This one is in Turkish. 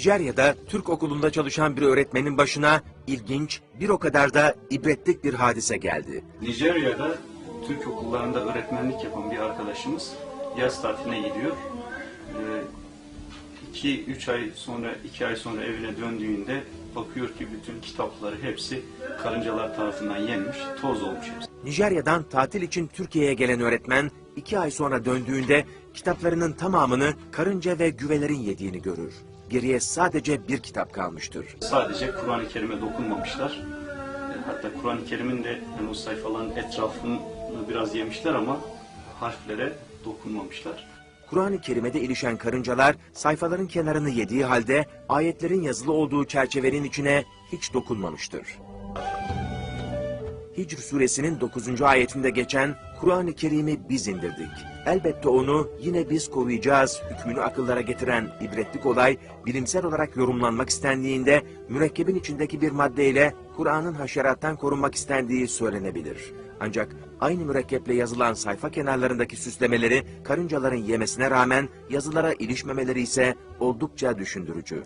Nijerya'da Türk okulunda çalışan bir öğretmenin başına ilginç, bir o kadar da ibretlik bir hadise geldi. Nijerya'da Türk okullarında öğretmenlik yapan bir arkadaşımız yaz tatiline gidiyor. 2-3 ay sonra, 2 ay sonra evine döndüğünde bakıyor ki bütün kitapları hepsi karıncalar tarafından yenmiş, toz olmuş hepsi. Nijerya'dan tatil için Türkiye'ye gelen öğretmen iki ay sonra döndüğünde kitaplarının tamamını karınca ve güvelerin yediğini görür. Geriye sadece bir kitap kalmıştır. Sadece Kur'an-ı Kerim'e dokunmamışlar. E, Hatta Kur'an-ı Kerim'in de yani o sayfaların etrafını biraz yemişler ama harflere dokunmamışlar. Kur'an-ı Kerim'de ilişen karıncalar sayfaların kenarını yediği halde ayetlerin yazılı olduğu çerçevenin içine hiç dokunmamıştır. Hicr suresinin 9. ayetinde geçen Kur'an-ı Kerim'i biz indirdik. Elbette onu yine biz koruyacağız hükmünü akıllara getiren ibretlik olay bilimsel olarak yorumlanmak istendiğinde mürekkebin içindeki bir maddeyle Kur'an'ın haşerattan korunmak istendiği söylenebilir. Ancak aynı mürekkeple yazılan sayfa kenarlarındaki süslemeleri karıncaların yemesine rağmen yazılara ilişmemeleri ise oldukça düşündürücü.